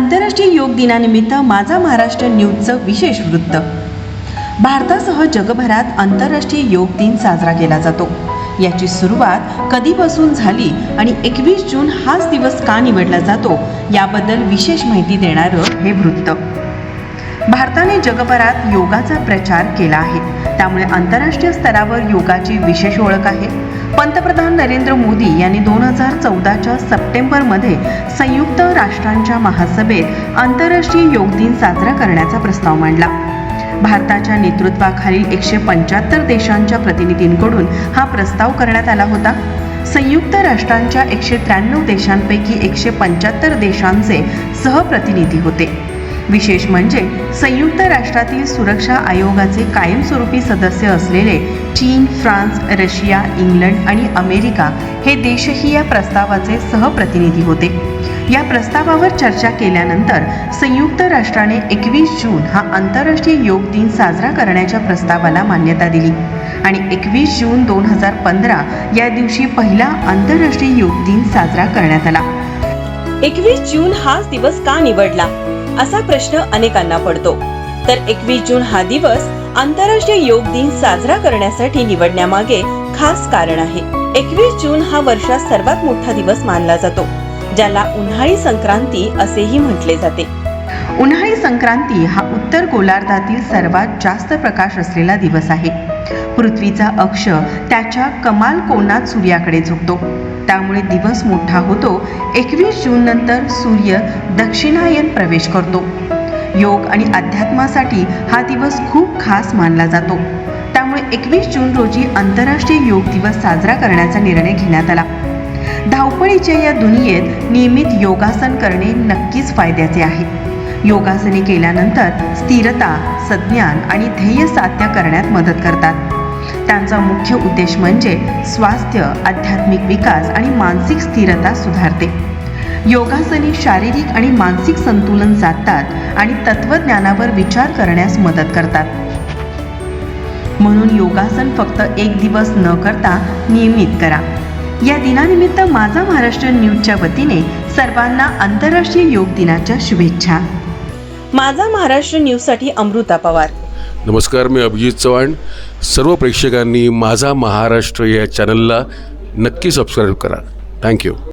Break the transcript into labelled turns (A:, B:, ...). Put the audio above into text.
A: आंतरराष्ट्रीय योग दिनानिमित्त माझा महाराष्ट्र न्यूजचं विशेष वृत्त. भारतासह जगभरात आंतरराष्ट्रीय योग दिन साजरा केला जातो. याची सुरुवात कधीपासून झाली आणि एकवीस जून हाच दिवस का निवडला जातो याबद्दल विशेष माहिती देणारं हे वृत्त. भारताने जगभरात योगाचा प्रचार केला आहे. त्यामुळे आंतरराष्ट्रीय स्तरावर योगाची विशेष ओळख आहे. पंतप्रधान नरेंद्र मोदी यांनी दोन हजार चौदाच्या सप्टेंबरमध्ये संयुक्त राष्ट्रांच्या महासभेत आंतरराष्ट्रीय योग दिन साजरा करण्याचा प्रस्ताव मांडला. भारताच्या नेतृत्वाखालील एकशे पंच्याहत्तर देशांच्या प्रतिनिधींकडून हा प्रस्ताव करण्यात आला होता. संयुक्त राष्ट्रांच्या एकशे त्र्याण्णव देशांपैकी एकशे पंच्याहत्तर देशांचे सहप्रतिनिधी होते. विशेष म्हणजे संयुक्त राष्ट्रातील सुरक्षा आयोगाचे कायमस्वरूपी सदस्य असलेले चीन फ्रान्स रशिया इंग्लंड आणि अमेरिका हे देशही या प्रस्तावाचे सहप्रतिनिधी होते. या प्रस्तावावर चर्चा केल्यानंतर संयुक्त राष्ट्राने एकवीस जून हा आंतरराष्ट्रीय योग दिन साजरा करण्याच्या प्रस्तावाला मान्यता दिली आणि एकवीस जून दोन हजार पंधरा या दिवशी पहिला आंतरराष्ट्रीय योग दिन साजरा करण्यात आला.
B: एकवीस जून हाच दिवस का निवडला? असा प्रश्न अनेकांना पडतो. तर एकवीस जून हा दिवस आंतरराष्ट्रीय योग दिन साजरा करण्यासाठी निवडण्यामागे खास कारण आहे. एकवीस जून हा वर्षात सर्वात मोठा दिवस मानला जातो ज्याला उन्हाळी संक्रांती असेही म्हटले जाते.
A: उन्हाळी संक्रांती हा उत्तर गोलार्धातील सर्वात जास्त प्रकाश असलेला दिवस आहे. पृथ्वीचा अक्ष त्याच्या कमाल कोनात सूर्याकडे झुकतो. त्यामुळे दिवस मोठा होतो. एकवीस जून नंतर सूर्य दक्षिणायन प्रवेश करतो. योग आणि अध्यात्मासाठी हा दिवस खूप खास मानला जातो. त्यामुळे एकवीस जून रोजी आंतरराष्ट्रीय योग दिवस साजरा करण्याचा निर्णय घेण्यात आला. धावपळीच्या या दुनियेत नियमित योगासन करणे नक्कीच फायद्याचे आहे. योगासने केल्यानंतर स्थिरता संज्ञान आणि ध्येय साध्य करण्यात मदत करतात. त्यांचा मुख्य उद्देश म्हणजे स्वास्थ्य आध्यात्मिक विकास आणि मानसिक स्थिरता सुधारते. योगासने शारीरिक आणि मानसिक संतुलन साधतात आणि तत्वज्ञानावर विचार करण्यास मदत करतात. म्हणून योगासन फक्त एक दिवस न करता नियमित करा. या दिनानिमित्त माझा महाराष्ट्र न्यूजच्या वतीने सर्वांना आंतरराष्ट्रीय योग दिनाच्या शुभेच्छा.
B: माझा महाराष्ट्र न्यूजसाठी अमृता पवार.
C: नमस्कार मी अभिजित चव्हाण. सर्व प्रेक्षकांनी माझा महाराष्ट्र या चॅनलला नक्की सबस्क्राईब करा. थँक्यू